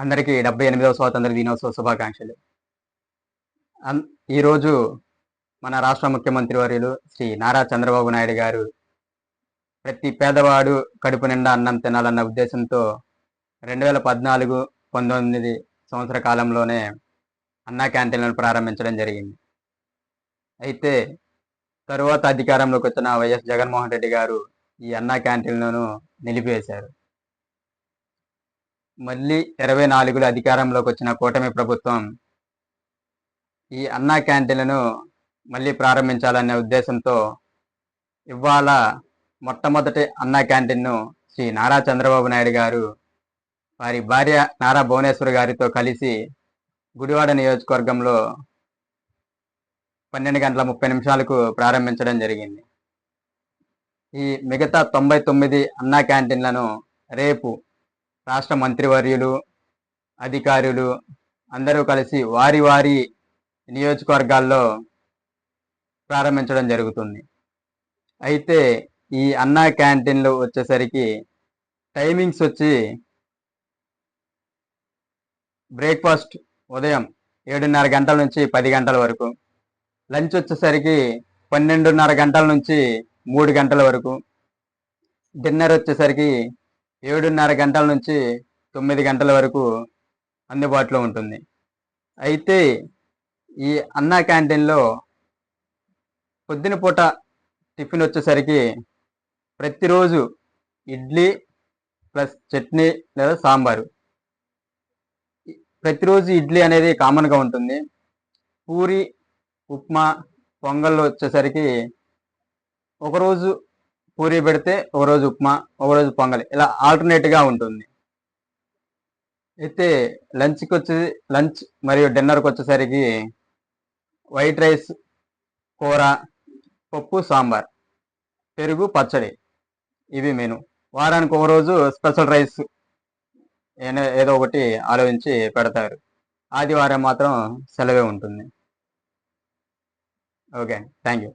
అందరికీ డెబ్బై ఎనిమిదవ స్వాతంత్ర దినోత్సవ శుభాకాంక్షలు. అన్- ఈరోజు మన రాష్ట్ర ముఖ్యమంత్రి వర్యులు శ్రీ నారా చంద్రబాబు నాయుడు గారు ప్రతి పేదవాడు కడుపు నిండా అన్నం తినాలన్న ఉద్దేశంతో రెండు వేల పద్నాలుగు పంతొమ్మిది సంవత్సర కాలంలోనే అన్నా క్యాంటీన్లను ప్రారంభించడం జరిగింది. అయితే తరువాత అధికారంలోకి వచ్చిన వైఎస్ జగన్మోహన్ రెడ్డి గారు ఈ అన్నా క్యాంటీన్లను నిలిపివేశారు. మళ్ళీ ఇరవై నాలుగులో అధికారంలోకి వచ్చిన కూటమి ప్రభుత్వం ఈ అన్నా క్యాంటీన్లను మళ్ళీ ప్రారంభించాలనే ఉద్దేశంతో ఇవాళ మొట్టమొదటి అన్నా క్యాంటీన్ను శ్రీ నారా చంద్రబాబు నాయుడు గారు వారి భార్య నారా భువనేశ్వర్ గారితో కలిసి గుడివాడ నియోజకవర్గంలో పన్నెండు గంటల ముప్పై నిమిషాలకు ప్రారంభించడం జరిగింది. ఈ మిగతా తొంభై తొమ్మిది అన్నా క్యాంటీన్లను రేపు రాష్ట్ర మంత్రివర్యులు అధికారులు అందరూ కలిసి వారి వారి నియోజకవర్గాల్లో ప్రారంభించడం జరుగుతుంది. అయితే ఈ అన్నా క్యాంటీన్లు వచ్చేసరికి టైమింగ్స్ వచ్చి బ్రేక్ఫాస్ట్ ఉదయం ఏడున్నర గంటల నుంచి పది గంటల వరకు లంచ్ వచ్చేసరికి పన్నెండున్నర గంటల నుంచి మూడు గంటల వరకు డిన్నర్ వచ్చేసరికి ఏడున్నర గంటల నుంచి తొమ్మిది గంటల వరకు అందుబాటులో ఉంటుంది. అయితే ఈ అన్నా క్యాంటీన్లో పొద్దున పూట టిఫిన్ వచ్చేసరికి ప్రతిరోజు ఇడ్లీ ప్లస్ చట్నీ లేదా సాంబారు. ప్రతిరోజు ఇడ్లీ అనేది కామన్గా ఉంటుంది. పూరి ఉప్మా పొంగల్ వచ్చేసరికి ఒకరోజు పూరి పెడితే ఒకరోజు ఉప్మా ఒకరోజు పొంగలి ఇలా ఆల్టర్నేట్గా ఉంటుంది. అయితే లంచ్కి వచ్చి లంచ్ మరియు డిన్నర్కి వచ్చేసరికి వైట్ రైస్ కూర పప్పు సాంబార్ పెరుగు పచ్చడి ఇవి మెను వారానికి ఒక రోజు స్పెషల్ రైస్ ఏదో ఒకటి ఆలోచించి పెడతారు. ఆదివారం మాత్రం సెలవే ఉంటుంది. Okay thank you